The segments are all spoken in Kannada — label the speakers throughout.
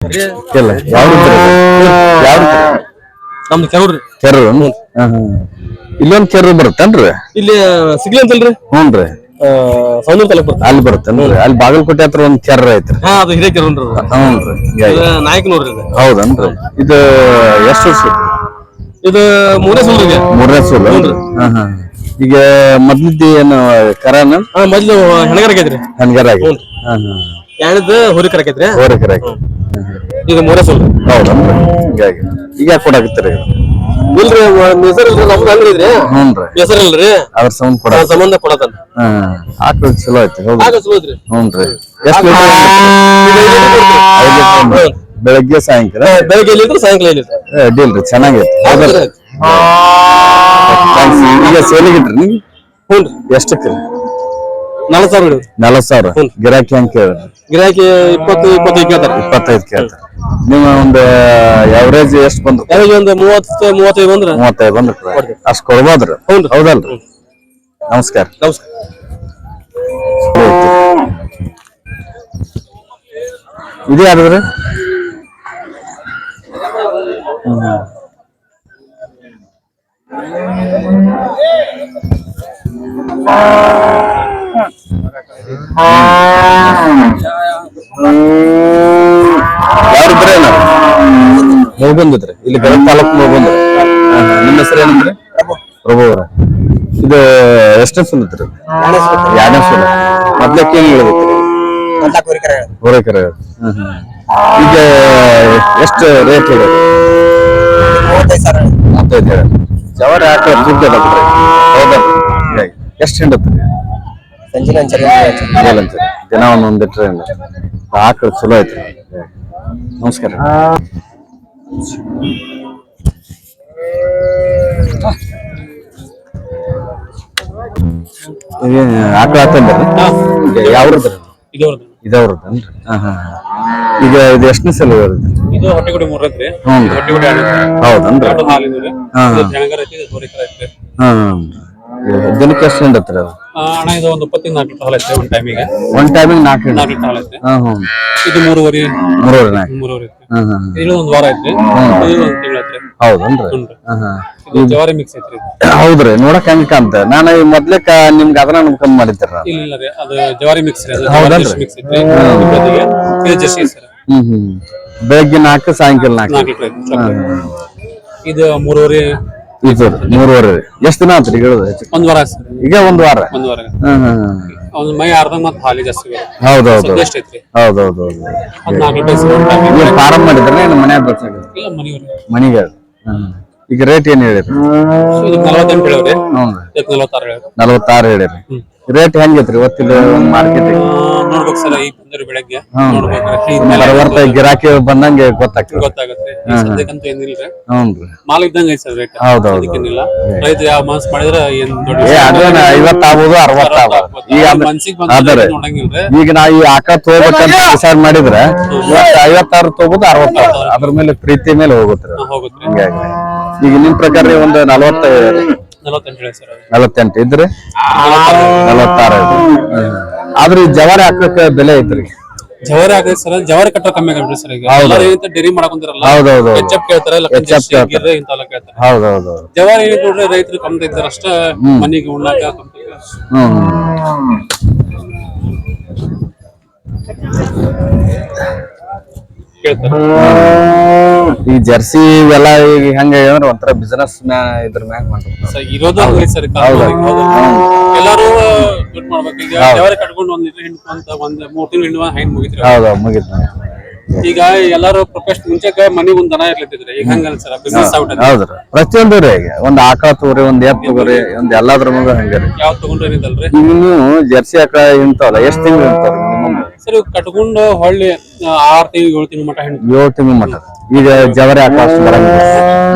Speaker 1: ಇಲ್ಲ. ಯಾವ ಯಾವ
Speaker 2: ನಮ್ದು ಕೆರವ್ರಿ
Speaker 1: ಕೆರ್ರು ಇಲ್ಲೊಂದ್ ಕೆರ್ರು ಬರುತ್ತೇನ್ರಿ?
Speaker 2: ಇಲ್ಲಿ ಸಿಗ್ಲಿ ಅಂತಲ್ರಿ
Speaker 1: ಹ್ಞೂನ್ರಿ
Speaker 2: ಸೌಂದರ್ಯ ತಾಲೂಕ್ ಬರ್ತದೆ
Speaker 1: ಅಲ್ಲಿ ಬರುತ್ತೇನ್ರಿ ಅಲ್ಲಿ ಬಾಗಲಕೋಟೆ ಹತ್ರ ಒಂದ್ ಕೆರ್ರ ಐತ್ರಿ.
Speaker 2: ಹಾ ಅದು ಹಿರೇ ಕೆರವ್ರಿ
Speaker 1: ಹ್ಞೂನ್ರಿ ಹಿಂಗಾಗಿ.
Speaker 2: ನಾಯಕ ನೋಡ್ರಿ ಇದು
Speaker 1: ಹೌದನ್ರಿ? ಇದು ಎಷ್ಟು ವರ್ಷ?
Speaker 2: ಇದು ಮೂರನೇ
Speaker 1: ಮೂರನೇ ಸೂಲು ಹಾ ಹಾ. ಈಗ ಮೊದ್ಲಿದ್ದು ಏನು ಕರಾನ?
Speaker 2: ಮೊದ್ಲು ಹೆಣಗರ ಆಗೈತ್ರಿ
Speaker 1: ಹನ್ಗರ ಆಗಿ ಹಾ ಹಾ.
Speaker 2: ಎರಡದ ಹುರಿ ಕರಕೈತ್ರಿ
Speaker 1: ಹೋರಿ ಕರ
Speaker 2: ಇದು ಮೂರೇ ಸಲ
Speaker 1: ಹೌದಾ. ಹಿಂಗಾಗಿ. ಈಗ ಯಾಕೆ ಕೊಡಾಕತ್ತೀರಿ
Speaker 2: ಇಲ್ರಿ ಹೆಸರು ಇಲ್ರಿ ನಮ್ದು ಅಂಗಡಿ ಇದ್ರಿ? ಹೆಸರು ಇಲ್ರಿ?
Speaker 1: ಅದ್ರ ಸೌಂಡ್ ಕೊಡ
Speaker 2: ಸಂಬಂಧ ಕೊಡತಾನ
Speaker 1: ಹಾ ಆಕಳು ಚಲೋ ಐತಿ ಹೌದು
Speaker 2: ಆಗ ಚಲೋ ಐತ್ರಿ
Speaker 1: ಹ್ಞೂನ್ರಿ ಎಷ್ಟು ಲೀಟರ್ ಬೆಳಗ್ಗೆ ಸಾಯಂಕಾಲ?
Speaker 2: ಬೆಳಗ್ಗೆ ಎಲ್ಲಿದ್ರು ಸಾಯಂಕಾಲ ಇಲ್ಲಿ
Speaker 1: ಅಡ್ಡಿಲ್ ರೀ ಚೆನ್ನಾಗೈತಿ. ಈಗ ಸೇಲಿಗಿಟ್ರಿ ನೀವು?
Speaker 2: ಹ್ಞೂನ್ರಿ
Speaker 1: ಎಷ್ಟಕ್ಕೆ?
Speaker 2: ನಾಲ್ಕು ಸಾವಿರ
Speaker 1: ನಲವತ್ತು ಸಾವಿರ. ಗಿರಾಕಿ ಹೆಂಗ್ ಕೇಳಿ
Speaker 2: ಗಿರಾಕಿ ಇಪ್ಪತ್ತು ಇಪ್ಪತ್ತೈದು ಕೇಳ್ತಾರ.
Speaker 1: ಇಪ್ಪತ್ತೈದು ಕೇಳ್ತಾರೆ. ನಿಮ್ಮ ಒಂದು ಎವರೇಜ್ ಎಷ್ಟು ಬಂದ್ರು?
Speaker 2: ಯಾವಾಗ ಒಂದು ಮೂವತ್ತು ಮೂವತ್ತೈದು ಬಂದ್ರ
Speaker 1: ಮೂವತ್ತೈದು ಬಂದ್ರಿ ಅಷ್ಟು ಕೊಡ್ಬೋದ್ರಿ?
Speaker 2: ಹೌನ್ರಿ.
Speaker 1: ಹೌದಲ್ರಿ? ನಮಸ್ಕಾರ.
Speaker 2: ನಮಸ್ಕಾರ.
Speaker 1: ಇದು ಯಾರಿದ್ರೆ ಬಂದಿದ್ರಿ? ಇಲ್ಲಿ ಗದಗ ತಾಲೂಕು. ನಿಮ್ಮ ಹೆಸರು ಏನಂದ್ರೆ? ಪ್ರಭು ಅವರ. ಇದು ಎಷ್ಟು ಸುಲ್ ಸುಲ್ ಮೊದ್ಲಕ್ಕೆ ಏನ್ ಈಗ ಎಷ್ಟು ರೇಟ್ ಹೇಳಿ. ಜವಾರಿ ಎಷ್ಟು ಹಿಂಡತ್ರಿ? ಏನಂತ ದಿನ ಒಂದೊಂದು ಆಕಳು ಚಲೋ ಐತ್ರಿ. ನಮಸ್ಕಾರ. ಆಕಳ ಹಾಕಂದ್ರಿ ಯಾವ್ರದ್ರಿ
Speaker 2: ಇದು ಅವ್ರದ್ದು.
Speaker 1: ಇದವ್ರದ್ದನ್ರಿ ಹಾ ಹಾ ಹಾ. ಈಗ ಇದು ಎಷ್ಟನೇ ಸಲ
Speaker 2: ಇದು ಹೊಟ್ಟೆಗುಡಿ ಗುಡಿ
Speaker 1: ಹ್ಞೂ ಹೌದನ್ರಿ ಹಾ.
Speaker 2: ಇದು
Speaker 1: ಹಾ ದಿನಕ್ಕೆ ಎಷ್ಟು ಹಿಂಡತ್ರಿ ಅದು
Speaker 2: ಅಣ್ಣ ಇದು ಒಂದು ಇಪ್ಪತ್ತಿಂದ ನಾಲ್ಕು ಲೀಟರ್ ಹಾಲು ಐತೆ ಒಂದು ಟೈಮಿಗೆ
Speaker 1: ಒಂದ್ ಟೈಮಿಗೆ ನಾಲ್ಕು ಹಿಂಡ
Speaker 2: ನಾಲ್ಕು ಲೀಟರ್ ಹಾಲು ಐತೆ
Speaker 1: ಹಾ
Speaker 2: ಇದು ಮೂರುವರೆ
Speaker 1: ಮೂರುವರೆ ನಾಲ್ಕು.
Speaker 2: ಮೂರುವರೆ ಐತೆ
Speaker 1: ಹಾ ಹಾ
Speaker 2: ಇದು ಒಂದು ವಾರ ಐತೆ ಇದು ಒಂದು ತಿಂಗಳು ಐತೆ
Speaker 1: ಹೌದನ್ರಿ?
Speaker 2: ಹ್ಞೂ
Speaker 1: ಹಾ ಹಾ
Speaker 2: ಇದು ಜವಾರಿ ಮಿಕ್ಸ್ ಐತ್ರಿ ಇದು.
Speaker 1: ಹೌದ್ರಿ ನೋಡಕ್ ಹೆಂಗ್ ಕಾಂತ ನಾನು ಈ ನಿಮ್ಗೆ ಅದನ್ನ ನಂಬ್ಕೊಂಡ್ ಮಾಡಿದ್ರ
Speaker 2: ಇಲ್ಲ ಇಲ್ಲ ರೀ ಅದು ಜವಾರಿ ಮಿಕ್ಸ್ ರೀ ಅದು
Speaker 1: ಹೌದನ್ರಿ?
Speaker 2: ಜವಾರಿ ಮಿಕ್ಸ್ ಐತ್ರಿ. ಇಪ್ಪತ್ತಿಗೆ ಇದು ಜರ್ಸಿ ಸರ್.
Speaker 1: ಹ್ಮ್ ಹ್ಮ್. ಬೆಳಗ್ಗೆ ನಾಲ್ಕು ಸಾಯಂಕಾಲ ನಾಲ್ಕು.
Speaker 2: ನಾಲ್ಕು ಲೀಟರ್ ಐತಿ ಇದು ಮೂರುವರೆ
Speaker 1: ಇದು ಮೂರುವರೆ ಎಷ್ಟ್ ದಿನ ಆತ್ರಿ ಹೇಳುದು
Speaker 2: ಒಂದ್ ವಾರ ಸರ್
Speaker 1: ಈಗ ಒಂದ್ ವಾರ?
Speaker 2: ಒಂದ್ ವಾರ.
Speaker 1: ಹ್ಮ್ ಹ್ಮ್
Speaker 2: ಒಂದ್ ಮೈ ಅರ್ಧ ಮತ್ತೆ ಹಾಲಿ ಜಾಸ್ತಿ
Speaker 1: ಹೌದೌದು.
Speaker 2: ಸದ್ಯ ಎಷ್ಟ್ ಐತ್ರಿ.
Speaker 1: ಹೌದೌದು
Speaker 2: ಒಂದ್ ನಾಲ್ಕು ಲೀಟರ್ ಐತಿ ಒಂದು
Speaker 1: ಫಾರಂ ಮಾಡಿದ್ರೆ ಏನು ಮನ್ಯಾಗ ಬರ್ಸಾಗ
Speaker 2: ಇಲ್ಲ ಮನೆಯವ್ರಿ.
Speaker 1: ಮನಿಗೆ ಹ್ಮ್ ಈಗ ರೇಟ್ ಏನ್ ಹೇಳಿರಿ
Speaker 2: ಇದು ನಲವತ್ತೆಂಟು ಹೇಳಿವ್ರಿ.
Speaker 1: ಹ್ಞೂ
Speaker 2: ನಲವತ್ತಾರು ಹೇಳಿವ್ರಿ
Speaker 1: ನಲವತ್ತಾರು ಹೇಳಿರಿ ರೇಟ್ ಹೆಂಗೈತ್ರಿ ಇವತ್ತಿನ ಮಾರ್ಕೆಟ್
Speaker 2: ನೋಡ್ಬೇಕು ಸರ್ ಈಗ ಬಂದ್ರಿ ಬೆಳಗ್ಗೆ ನೋಡ್ಬೇಕ್ರಿ ಈಗ ಮೇಲೆ
Speaker 1: ಬರಬರ್ತ ಗಿರಾಕಿ ಬಂದಂಗೆ ಗೊತ್ತಾಗ್ತದೆ.
Speaker 2: ಗೊತ್ತಾಗತ್ತೆ. ಈಗ ಸದ್ಯಕ್ಕಂತೂ ಮಾಲ್ ಇದ್ದಂಗ ಐತಿ ಸರ್ ರೇಟ್
Speaker 1: ಹೌದೌದು.
Speaker 2: ಅದಕ್ಕೇನಿಲ್ಲ ರೈತ ಯಾವ ಮನ್ಸ್ ಮಾಡಿದ್ರ ಏನ್ ದೊಡ್ಡ
Speaker 1: ಏ ಅದೇನ ಐವತ್ತು ಆಗ್ಬೋದು ಅರವತ್ತು ಆಗ್ಬೋದು. ಈಗ ಅದ್-
Speaker 2: ಮನ್ಸಿಗೆ
Speaker 1: ಅದೇ
Speaker 2: ಬಂದ್ರೆ
Speaker 1: ರೀ.
Speaker 2: ನೋಡಂಗಿಲ್ರಿ?
Speaker 1: ಈಗ ನಾ ಈ ಆಕ ತಗೋಬೇಕಂತ ಡಿಸೈಡ್ ಮಾಡಿದ್ರೆ ಇವತ್ತು ಐವತ್ತಾರು ತಗೋಬೋದು ಅರವತ್ತಾರು ಅದ್ರ ಮೇಲೆ ಪ್ರೀತಿ ಮೇಲೆ ಹೋಗುತ್ತೆ. ಹಿಂಗಾಗಿ ಈಗ ನಿಮ್ ಪ್ರಕಾರ ಒಂದು ನಲವತ್ತ
Speaker 2: ನಲವತ್ತೆಂಟು ಹೇಳಿ ಸರ್
Speaker 1: ನಲವತ್ತೆಂಟು ಇದ್ರಿ? ನಲವತ್ತಾರು. ಹ್ಮ್. ಆದ್ರೆ ಜವಾರಿ ಹಾಕಕ್ಕೆ ಬೆಲೆ ಐತ್ರಿ.
Speaker 2: ಜವಾರಿ ಹಾಕಿ ಸರ್ ಜವಾರಿ ಕಟ್ಟೋ ಕಮ್ಮಿ ಆಗಿ ಸರ್ ಈಗ. ಎಲ್ಲರೂ ಏನಂತ ಡೆರಿ ಮಾಡಕೊಂತಾರಲ್ಲ
Speaker 1: ಹೌದೌದು.
Speaker 2: ಕೆಚ್ಚಪ್ ಕೇಳ್ತಾರೆ ಇಲ್ಲ
Speaker 1: ಕೆಚ್ಚಪ್ ಕೇಳ್ತಾರೆ.
Speaker 2: ಗಿರ್ರೆ ಇಂತೆಲ್ಲ ಕೇಳ್ತಾರೆ.
Speaker 1: ಹೌದೌದು.
Speaker 2: ಜವಾರಿ ನೋಡ್ರಿ ರೈತರು ಕಮ್ಮಿ ಇದ್ದಾರೆ ಅಷ್ಟ ಮನೆಗೆ ಉಣ್ಣಾಕ ಕಮ್ಮಿ.
Speaker 1: ಹ್ಮ್.
Speaker 2: ಕೇಳ್ತಾರೆ.
Speaker 1: ಈ ಜರ್ಸಿ ಇವೆಲ್ಲ ಈಗ ಹೆಂಗ ಅಂದ್ರೆ ಒಂಥರ ಬಿಸ್ನೆಸ್ ಇದ್ರ ಮ್ಯಾಗ ಮಾಡ್ತಾರೆ
Speaker 2: ಸರ್ ಇರೋದು ಹಂಗೆ ಸರ್ ಕಾಲ ಇರೋದು. ಎಲ್ಲಾರು ದುಡ್ಡು ಮಾಡ್ಬೇಕು. ಈಗ ಜವಾರಿ ಕಟ್ಕೊಂಡು ಒಂದ್ ಲೀಟರ್ ಹಿಂಡ್ಕೊಂತ ಒಂದ್ ಮೂರ್ ತಿಂಗಳು ಹಿಂಡುವ ಹೈನ್ ಮುಗಿತ್ರಿ.
Speaker 1: ಹೌದು ಮುಗಿತು
Speaker 2: ಈಗ ಎಲ್ಲಾರು ಪ್ರೊಫೆಷನ್ ಮುಂಚೆಕ ಮನಿ ಒಂದ್ ದನ ಇರ್ಲಿತ್ತಿದ್ರೆ ಈಗ ಹಂಗಲ್ಲ ಸರ್ ಬಿಸ್ನೆಸ್ ಔಟ್
Speaker 1: ಹೌದ್ರಿ ಪ್ರತಿಯೊಂದು ರೀ ಈಗ. ಒಂದ್ ಆಕಳ ತಗೋರಿ ಒಂದ್ ಎತ್ ತಗೋರಿ ಒಂದ್ ಎಲ್ಲಾದ್ರ ಮಗ ರೀ.
Speaker 2: ಯಾವ್ ತಗೊಂಡ್ರೆ ಏನಿದಲ್ರಿ
Speaker 1: ಈಗ ನೀವು ಜರ್ಸಿ ಆಕಳ ಇಂತಾವಲ್ಲ ಎಷ್ಟ್ ತಿಂಗಳು ಇಂತಾವ ಮಿನಿಮಮ್
Speaker 2: ಸರ್ ಇವ್ ಕಟ್ಕೊಂಡು ಹೊಳ್ಳಿ ಆ, ಆರ್ ತಿಂಗಳು ಏಳು ತಿಂಗಳು ಮಟ ಹೆಣ್ಣು
Speaker 1: ಏಳು ತಿಂಗಳು ಮಟ್ಟ ಈಗ ಜವರಿ ಬರಂಗಿಲ್ಲ.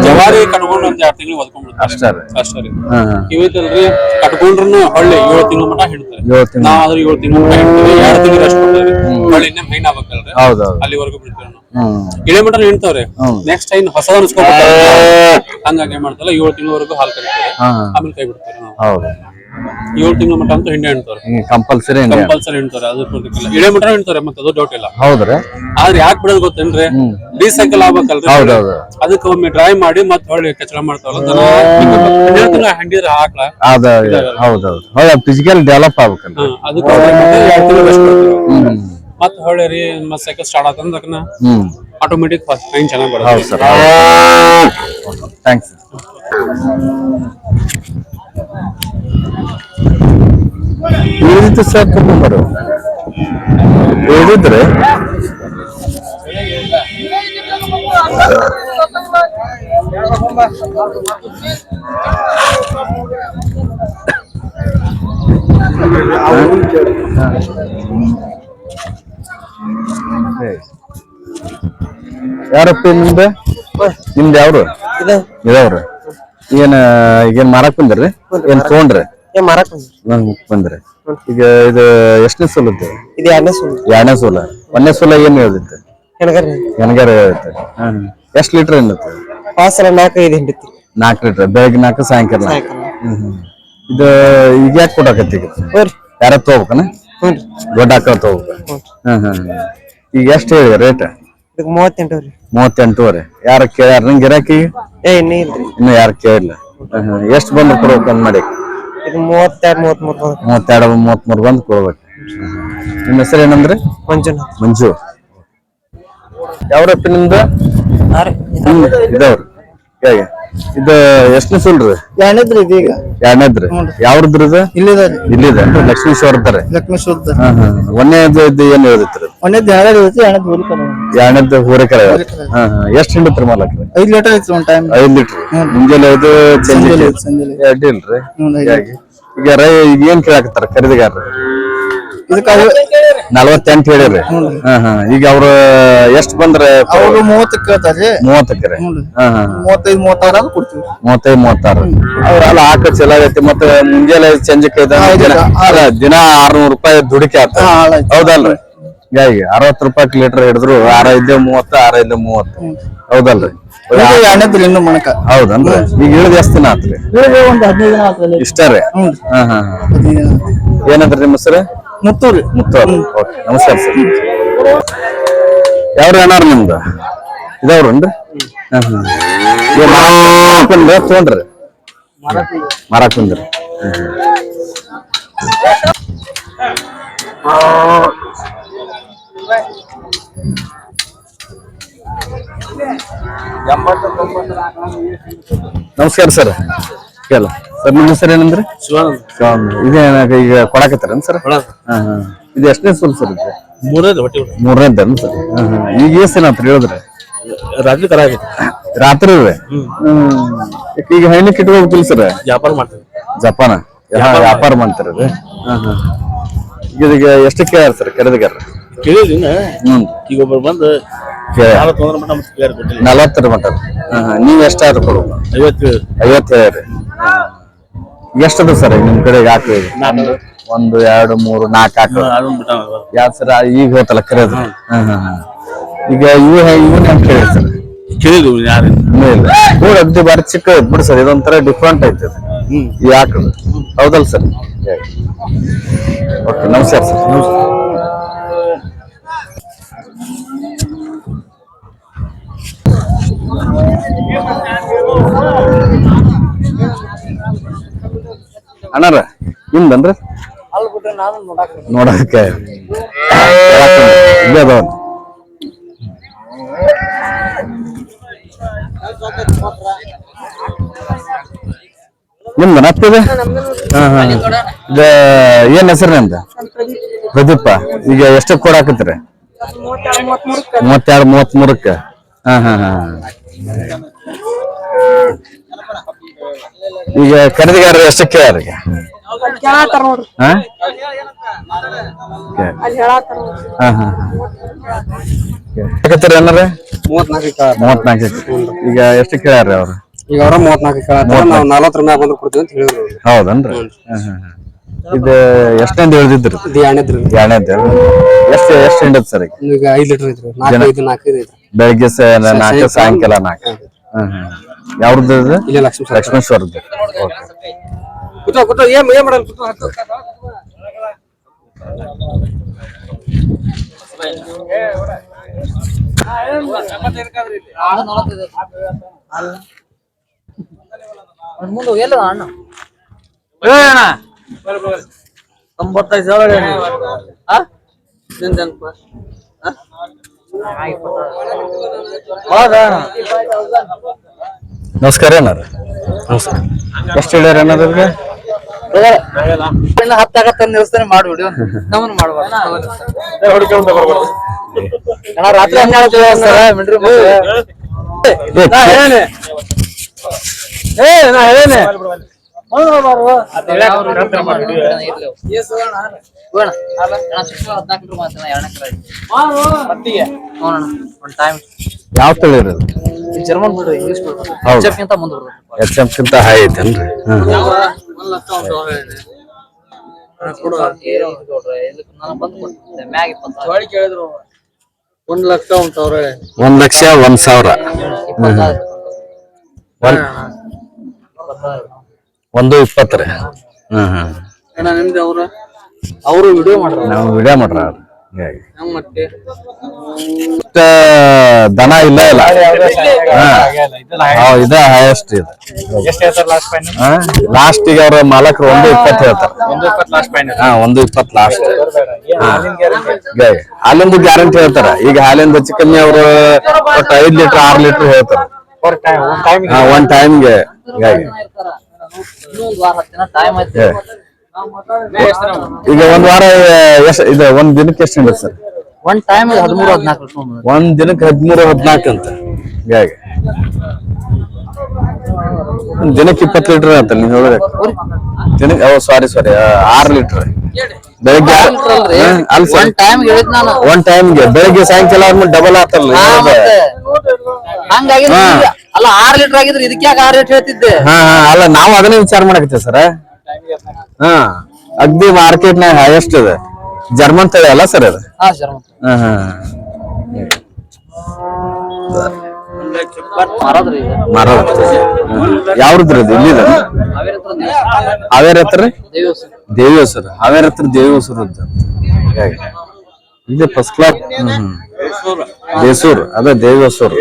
Speaker 2: ಜವಾರಿ ಕಟ್ಕೊಂಡು ಒಂದ್ ಎರಡ್ ತಿಂಗಳು ಒದ್ಕೊಂಡ್ಬಿಡ್ತಾರೆ
Speaker 1: ಅಷ್ಟೇ ರೀ.
Speaker 2: ಅಷ್ಟೇ ರೀ. ಇವತ್ತಲ್ರಿ ಕಟ್ಕೊಂಡ್ರು ಹೊಳ್ಳಿ ಏಳು ತಿಂಗಳ ಮಟ ಹಿಡ್ತಾರೆ
Speaker 1: ಏಳು ತಿಂಗಳು
Speaker 2: ನಾವ್ ಆದ್ರೆ ಏಳು ತಿಂಗಳ ಮಟ ಹಿಡ್ತೀವಿ ಎರಡು ತಿಂಗಳು ಅಷ್ಟು ಹೊಳ್ಳಿ ಇನ್ನೇ ಮೈನ್ ಆಗ್ಬೇಕಲ್ರಿ.
Speaker 1: ಹೌದೌದು.
Speaker 2: ಅಲ್ಲಿವರೆಗೂ ಬಿಡ್ತೀವಿ ನಾವು
Speaker 1: ಹ್ಮ್.
Speaker 2: ಇಳೆ ಮಟ
Speaker 1: ಹ್ಮ್.
Speaker 2: ನೆಕ್ಸ್ಟ್ ಟೈಮ್ ಹೊಸ ಅನ್ಸ್ಕೊಂಡ್ಬಿಡ್ತಾರೆ ಹಂಗಾಗಿ ಏನ್ ಮಾಡ್ತಾರಲ್ಲ ಏಳು ತಿಂಗಳವರೆಗೂ ಹಾಲು ಕರಿತಾರೆ.
Speaker 1: ಹಾ.
Speaker 2: ಆಮೇಲೆ ಕೈ ಬಿಡ್ತಾರೆ ನಾವು
Speaker 1: ಹೌದು.
Speaker 2: ಏಳು ತಿಂಗಳ ಮಟ್ಟ ಅಂತ ಹಿಂಡಿ ಹಿಂಡ್ತಾರೆ
Speaker 1: ಕಂಪಲ್ಸರಿ
Speaker 2: ಕಂಪಲ್ಸರಿ ಹಿಂಡ್ತಾರೆ ಅದು ಗೊತ್ತಿಲ್ಲ ಇಳೆ ಮಟ್ಟ ಹಿಂಡ್ತಾರೆ ಮತ್ತೆ ಅದು ಡೌಟ್ ಇಲ್ಲ.
Speaker 1: ಹೌದ್ರಿ
Speaker 2: ಆದ್ರೆ ಯಾಕೆ ಬಿಡೋದು ಗೊತ್ತೇನ್ರಿ? ರೀಸೈಕಲ್ ಆಗ್ಬೇಕಲ್ರಿ.
Speaker 1: ಹೌದೌದು
Speaker 2: ಅದಕ್ಕೆ ಒಮ್ಮೆ ಡ್ರೈ ಮಾಡಿ ಮತ್ತೆ ಹೊಳ್ಳಿ ಕಚಡ ಮಾಡ್ತಾವಲ್ಲ ಹಂಡಿದ್ರೆ
Speaker 1: ಅದ ಹೌದೌದು ಹೌದು ಫಿಸಿಕಲ್ ಡೆವಲಪ್ ಆಗ್ಬೇಕಲ್ಲ
Speaker 2: ಅದಕ್ಕೆ ಮತ್ತೆ ಹೊಳ್ಳಿ ರೀ ಮತ್ತೆ ಸೈಕಲ್ ಸ್ಟಾರ್ಟ್
Speaker 1: ಆತಂದ್ರೆ
Speaker 2: ಆಟೋಮೆಟಿಕ್ ಫೈನ್ ಚೆನ್ನಾಗಿ
Speaker 1: ಹೌದು
Speaker 2: ಬರುತ್ತೆ.
Speaker 1: ಸರ್ ಥ್ಯಾಂಕ್ಸ್ ಇಳಿದಿತ್ತು ಸರ್ ತಗೊಂಡ್ಬರು ಇಳಿದಿದ್ರೆ ಯಾರಪ್ಪ ನಿಮ್ದು? ನಿಮ್ದು ಯಾವ್ರು? ಇದಾವ್ರ? ಏನ ಈಗೇನ್ ಮಾರಕ್ ಬಂದ್ರಿ? ಏನ್ ತಗೊಂಡ್ರಿ?
Speaker 3: ಮಾರಕ್ ಬಂದ್ರಿ.
Speaker 1: ಈಗ ಇದು ಎಷ್ಟನೇ ಸೋಲ
Speaker 3: ಇದು ಎರಡನೇ
Speaker 1: ಸೋಲ. ಒಂದನೇ ಸೋಲ ಏನ್ ಹೇಳ್ದಿತ್ತು ಹೆಣಗಾರ ಹೇಳ್ತೆ ಎಷ್ಟ್ ಲೀಟರ್ ಏನತ್ತು
Speaker 3: ಪಾಸರ ನಾಲ್ಕು ಐದು ಹಿಂಡಿತ್ತು
Speaker 1: ನಾಲ್ಕು ಲೀಟರ್ ಬೆಳಗ್ಗೆ ನಾಲ್ಕು ಸಾಯಂಕಾಲ. ಇದು ಈಗ ಯಾಕೆ ಕೊಡಾಕತ್ತಿ ಈಗ? ಯಾರ ತಗೋಬೇಕನ? ದೊಡ್ಡ ಆಕಳ ತಗೋಬೇಕು. ಹ್ಮ್ ಹ್ಮ್ ಈಗ ಎಷ್ಟ್ ಹೇಳಿ ರೇಟ್?
Speaker 3: ಇದಕ್ಕೆ ಮೂವತ್ತೆಂಟು ರೀ.
Speaker 1: ಮೂವತ್ತೆಂಟೂವರೆ ಯಾರ ಕೇಳ್ಯಾರ? ನಂಗೆ ಗಿರಾಕಿ?
Speaker 3: ಏ ಇನ್ನೂ ಇಲ್ರಿ
Speaker 1: ಇನ್ನು ಯಾರು ಕೇಳಿಲ್ಲ? ಎಷ್ಟು ಬಂದು ಕೊಡ್ಬೇಕು ಅಂದ್ ಮಾಡಿ
Speaker 3: ಇದು ಮೂವತ್ತೆರಡು ಮೂವತ್ಮೂರು ಬಂದ್ರಿ
Speaker 1: ಮೂವತ್ತೆರಡು ಮೂವತ್ಮೂರು ಬಂದು ಕೊಡ್ಬೇಕು. ನಿಮ್ಮ ಹೆಸರು ಏನಂದ್ರೆ?
Speaker 3: ಮಂಜುನಾಥ್
Speaker 1: ಮಂಜು. ಯಾವ್ರಪ್ಪ ನಿಮ್ದು? ಇದಾವ್ರಿ. ಹೇಗೆ? ಇದು ಎಷ್ಟನೇ ಸುಲ್ರಿ
Speaker 3: ಎರಡನೇದ್ರಿ ಇದೀಗ
Speaker 1: ಎರಡನೇದ್ರಿ? ಯಾವ್ರದ್ರಿ ಇದು?
Speaker 3: ಇಲ್ಲಿದ
Speaker 1: ಇಲ್ಲಿದೆ. ಲಕ್ಷ್ಮೀಶ್ವರದ್ರಿ
Speaker 3: ಲಕ್ಷ್ಮೇಶ್ವರದ
Speaker 1: ಒಂದೇದು ಇದು ಏನ್ ಹೇಳಿದ್ರಿ
Speaker 3: ಒಂದೇದ್ ಎರಡನೇ ಇರುತ್ತೆ ಎರಡನೇದ್
Speaker 1: ಎರಡನೇದ್ದು ಹಾ ಎಷ್ಟು ಹಿಂಡತ್ರಿ ಮಾಲಕ್ರಿ?
Speaker 3: ಐದು ಲೀಟರ್ ಐತಿ ಒಂದ್ ಟೈಮ್
Speaker 1: ಐದ್ ಲೀಟರ್ ಮುಂಜಾನೆ ಇದು
Speaker 3: ಸಂಜೆಲೆ ಐತಿ, ಸಂಜೆಲೆ.
Speaker 1: ಎರಡು ಇಲ್ರಿ
Speaker 3: ಐದು.
Speaker 1: ಹೀಗಾಗಿ ಈಗ ರೈ ಈಗ ಏನ್ ಕೇಳಾಕತ್ತಾರ ಖರೀದಿಗಾರ
Speaker 3: ಇದಕ್ಕೆ
Speaker 1: ನಲವತ್ತೆಂಟು ಹೇಳಿರಿ ಹಾ ಹಾ. ಈಗ ಅವ್ರ ಎಷ್ಟ್ ಬಂದ್ರೆ
Speaker 3: ಅವರು ಮೂವತ್ತಕ್ಕೆ ಕೇಳ್ತಾರೆ
Speaker 1: ಮೂವತ್ತಕ್ಕೆ ಹಾ ಹಾ.
Speaker 3: ಮೂವತ್ತೈದು ಮೂವತ್ತಾರು ಕೊಡ್ತೀವಿ
Speaker 1: ಮೂವತ್ತೈದು ಅವ್ರ ಅಲ್ಲ ಹಾಕ ಚಲೋ ಆಗೈತಿ ಮತ್ತೆ ಮುಂಜಾನೆ ಸಂಜೆಕ್ಕೆ ಇದ್ದ ದಿನ ಆರ್ನೂರು ರೂಪಾಯಿ ದುಡಿಕೆ ಆತ. ಹೌದಲ್ರಿ? ಹೀಗಾಗಿ ಅರವತ್ತು ರೂಪಾಯಿ ಲೀಟರ್ ಹಿಡಿದ್ರು ಆರ ಐದೇ ಮೂವತ್ತು ಆರ ಐದೇ ಮೂವತ್ತು. ಹೌದಲ್ರಿ?
Speaker 3: ಎರಡನೇದ್ರಿ ಇನ್ನು ಮಣಕ.
Speaker 1: ಹೌದನ್ರಿ ಈಗ ಇಳಿದ ಎಷ್ಟು ದಿನ ಆತ್ರಿ? ಇಷ್ಟ ರೀ? ಹಾ. ಏನಂದ್ರಿ ನಿಮ್ಮ ಹೆಸರು?
Speaker 3: ಮುತ್ತೂರಿ.
Speaker 1: ಮುತ್ತೂರು. ಓಕೆ ನಮಸ್ಕಾರ ಸರ್. ಯಾರು ಏನಾರು? ನಿಮ್ದು ಇದಾವ್ರನ್ರಿ ತಗೊಂಡ್ರಿ. ಮಾರಾಕ್ ಬಂದ್ರಿ ನಮಸ್ಕಾರ ಸರ್. ಕೇಳ. ಸರ್ ನಿಮ್ಮ ಹೆಸರು ಏನಂದ್ರೆ? ಶಿವಾನಂದ್. ಇದೇನಾಗ ಈಗ ಕೊಡಾಕತ್ತಾರೇನು ಸರ್? ಹಾಂ ಹಾಂ. ಇದು ಎಷ್ಟನೇ ಸುಲ್ ಸರ್ ಇದು?
Speaker 2: ಮೂರನೇದು ಹೊಟ್ಟೆ
Speaker 1: ಸರ್? ಹಾ ಹಾ. ಈಗ ಎಷ್ಟು ದಿನ ಹೇಳಿದ್ರೆ ಹೇಳಿದ್ರಿ?
Speaker 2: ರಾತ್ರಿ ತರ
Speaker 1: ರಾತ್ರಿ ರೀ ಈಗ ಹೈನಕ್ಕೆ ಇಟ್ಕೋಬೇಕಿಲ್ಲ ಸರ್?
Speaker 2: ವ್ಯಾಪಾರ ಮಾಡ್ತಾರೆ
Speaker 1: ಜಪಾನ? ವ್ಯಾಪಾರ ಮಾಡ್ತಾರೆ ಹಾಂ ಹಾಂ. ಈಗ ಎಷ್ಟು ಕೇಳ್ಯಾರ ಸರ್ ಕರೆದಿಗಾರ
Speaker 2: ಕೇಳಿದ್ರಿ
Speaker 1: ಹ್ಞೂ
Speaker 2: ಈಗ ಒಬ್ಬರು ಬಂದು
Speaker 1: ನಲವತ್ತರ ಮಟ್ಟ. ಹಾಂ ಹಾ. ನೀವ್ ಎಷ್ಟಾದ್ರು ಕೊಡ್ಬೇಕು
Speaker 2: ಐವತ್ತು
Speaker 1: ಐವತ್ತು ಎಷ್ಟದ ಸರ್ ನಿಮ್ ಕಡೆ ಯಾಕೆ ಒಂದು ಎರಡು ಮೂರು ನಾಲ್ಕು ಹಾಕ ಯಾವ್ದು ಸರ್? ಈಗ ಹೋತಲ್ಲ ಹಾ ಈಗ ಇವು ಇವನ್ ಹೆಂಗ್ ಕೇಳಿ ಸರ್?
Speaker 2: ಕೇಳಿದ್ವಿ ಯಾರು?
Speaker 1: ಇಲ್ಲ. ಕೂಡ ಅಗ್ದಿ ಬಾರಿ ಚಿಕ್ಕ ಬಿಡು ಸರ್ ಇದೊಂಥರ ಡಿಫ್ರೆಂಟ್ ಐತೆ ಯಾಕೆ ಹೌದಲ್ಲ ಸರ್? ಓಕೆ ನಮಸ್ಕಾರ ಸರ್. ಅಣ್ಣಾರ ನಿಮ್ದನ್ರಿ ನೋಡಕ್ಕೆ. ನಿಮ್ದು ನಪ್ಪಿದೆ ಏನ್ ಹೆಸರು ನಿಮ್ದು? ಪ್ರದೀಪ. ಈಗ ಎಷ್ಟಕ್ಕೆ ಕೊಡಾಕತ್ತೀರಿ ಮೂವತ್ತೆರಡು ಮೂವತ್ತ್ ಮೂರಕ್ಕೆ ಹಾ ಹಾ ಹಾ.
Speaker 4: ನೋಡ್ರಿ.
Speaker 1: ಹಾ? ಎಷ್ಟಕ್ಕೆ ಅವ್ರಿಗೆ ಏನಾರ
Speaker 3: ಮೂವತ್ನಾಲ್ಕು
Speaker 1: ಮೂವತ್ನಾಲ್ಕು ಈಗ ಎಷ್ಟು ಕೇಳ್ಯಾರ ಅವ್ರು?
Speaker 3: ಈಗ ಅವ್ರ ಮೂವತ್ನಾಲ್ಕು ಕೇಳತ್ತಾರ. ನಾವು ನಲವತ್ತರ ಮ್ಯಾಗ ಬಂದ್ರೆ ಕೊಡ್ತೀವಿ ಅಂತ ಹೇಳಿದ್ರು.
Speaker 1: ಹೌದನ್ರಿ. ಇದು ಎಷ್ಟನೇದು ಹೇಳ್ದಿದ್ರಿ
Speaker 3: ಎರಡನೇದ್ರಿ
Speaker 1: ಎರಡನೇದು ಎಷ್ಟು ಎಷ್ಟು ಸರ್ ಈಗ?
Speaker 3: ಈಗ ಐದು ಲೀಟರ್ ಐತ್ರಿ. ನಾಲ್ಕು ಐದು ನಾಲ್ಕು ಐದು ಐತ್ರಿ.
Speaker 1: ಬೆಳಿಗ್ಗೆ ಸ ನಾಲ್ಕು ಸಾಯಂಕಾಲ ನಾಲ್ಕು. ಯಾವ್ದು
Speaker 3: ಇಲ್ಲೇ ಲಕ್ಷ್ಮೀ
Speaker 1: ಲಕ್ಷ್ಮೇಶ್ವರದ್ದು. ಓಕೆ
Speaker 3: ಕೂತೋ ಕೂತೋ ಏನ್ ಏನ್ ಮಾಡಲ್ಲ ಕೂತೋ ಹತ್ತು
Speaker 5: ಮುಂದೆ ಎಲ್ಲ ಅಣ್ಣ. ತೊಂಬತ್ತೈದು ಸಾವಿರ?
Speaker 1: ನಮಸ್ಕಾರ ಏನಾರ ನಮಸ್ಕಾರ. ಎಷ್ಟು ಹೇಳ್ಯಾರ ಏನಾರ
Speaker 5: ಹತ್ತಾಗತ್ತ ನಿಲ್ಸ್ತಾನೆ ಮಾಡ್ಬಿಡಿ. ನಮ್ಮನ್ನು ಮಾಡ್ಬಾರ್ದು. ಅಣ್ಣ ರಾತ್ರಿ ಹನ್ನೆರಡು ಮಿಂಡ್ರಿ
Speaker 1: ಏ
Speaker 5: ನಾ ಹೇಳೇನೆ
Speaker 1: ಯಾವ ತಳಿ ಇರೋದು
Speaker 5: ಜರ್ಮನ್ ಬಿಡ್ರಿ ಇಂಗ್ಲಿಷ್ ಮುಂದೆ
Speaker 1: ಎಚ್ ಎಂ ಕಿಂತ ಹೈ ಐತೇನ್ರಿ?
Speaker 5: ಒಂದ್ ಲಕ್ಷ ಒಂದ್ ಸಾವಿರ
Speaker 1: ಒಂದ್ ಲಕ್ಷ ಒಂದ್ ಸಾವಿರ. ಒಂದ್ ಒಂದು ಇಪ್ಪತ್ತರ ಹ್ಮ್ ಹ್ಮ್
Speaker 5: ಅಣ್ಣ ನಿಮ್ದು ಅವ್ರ? ಅವರು ವಿಡಿಯೋ ಮಾಡ್ರ
Speaker 1: ನಾವು ವಿಡಿಯೋ ಮಾಡ್ರ ಹಿಂಗಾಗಿ.
Speaker 5: ಹೆಂಗ್ ಮತ್ತೆ?
Speaker 1: ಇಷ್ಟ ದನ ಇಲ್ಲ ಇಲ್ಲ. ಹಾ. ಇದ ಹೈಯೆಸ್ಟ್ ಇದು ಲಾಸ್ಟ್ ಈಗ ಅವ್ರ ಮಾಲಕರು ಒಂದು ಇಪ್ಪತ್ತು ಹೇಳ್ತಾರ. ಹಾ ಒಂದು ಇಪ್ಪತ್ತು ಲಾಸ್ಟ್ ಹಾಲಿಂದು ಗ್ಯಾರಂಟಿ ಹೇಳ್ತಾರ. ಈಗ ಹಾಲಿಂದ ಹೆಚ್ಚು ಕಮ್ಮಿ ಅವರು ಒಟ್ಟು ಐದ್ ಲೀಟರ್ ಆರ್ ಲೀಟರ್ ಹೇಳ್ತಾರ. ಹಾ ಒಂದ್ ಟೈಮ್ಗೆ ಹಿಂಗಾಗಿ. ಈಗ ಒಂದ್ ವಾರ ಎಷ್ಟ್ ಇದು ಒಂದ್ ದಿನಕ್ಕೆ ಎಷ್ಟು ಹಿಡಿಯುತ್ತೆ ಸರ್?
Speaker 5: ಒಂದ್ ಟೈಮ್ ಹದಿಮೂರು ಹದಿನಾಲ್ಕು
Speaker 1: ಒಂದ್ ದಿನಕ್ಕೆ ಹದಿಮೂರು ಹದಿನಾಲ್ಕು ಅಂತ. ಹೀಗಾಗಿ ದಿನಕ್ಕೆ ಇಪ್ಪತ್ತು ಲೀಟರ್ ಅಂತ ನೀವು ಹೇಳ್ಬೇಕು ದಿನಕ್ಕೆ ಓ ಸಾರಿ ಸಾರಿ ಆರು ಲೀಟರ್ ಬೆಳಗ್ಗೆ ಅಲ್ಲ
Speaker 5: ಒಂದ್ ಟೈಮ್ ಹೇಳಿದ್ ನಾನು.
Speaker 1: ಒಂದ್ ಟೈಮ್ಗೆ ಬೆಳಿಗ್ಗೆ ಸಾಯಂಕಾಲ ಆದ್ಮೇಲೆ ಡಬಲ್ ಆತಲ್ಲ
Speaker 5: ಹಂಗಾಗಿ. ಅಲ್ಲ ಆರ್ ಲೀಟರ್ ಆಗಿದ್ರೆ ಇದಕ್ಕೆ ಯಾಕೆ ಆರ್ ಲೀಟರ್ ಹೇಳ್ತಿದ್ದೆ?
Speaker 1: ಹಾ ಹಾ ಅಲ್ಲ ನಾವು ಅದನ್ನೇ ವಿಚಾರ ಮಾಡಕತ್ತೀವಿ ಸರ್. ಹಾ ಅಗ್ದಿ ಮಾರ್ಕೆಟ್ ನಾಗ ಹೈಯೆಸ್ಟ್ ಇದೆ. ಜರ್ಮನ್ ತಳಿ ಅಲ್ಲ ಸರ್ ಅದು?
Speaker 5: ಹಾ ಸರ್
Speaker 1: ಹಾ ಹಾ.
Speaker 5: ಮಾರೋದ್ರಿ ಈಗ.
Speaker 1: ಮಾರೋದು. ಯಾವ್ದು ಇದು ಇಲ್ಲಿದ?
Speaker 5: ಹಾವೇರಿ ಹತ್ರ ದೇವಸ್ಥಾನ.
Speaker 1: ಹಾವೇರಿ ಹತ್ರ. ದೇವಿ ಹೆಸರು ಹಾವೇರಿ ಹತ್ರ ದೇವಿ ಹೆಸರು ಅಂತ ಇದೆ ಫಸ್ಟ್ ಕ್ಲಾಸ್ ಹ್ಮ್ ಹ್ಮ್. ದೇಸೂರ್ ಅದೇ ದೇವಿ ಹೆಸರು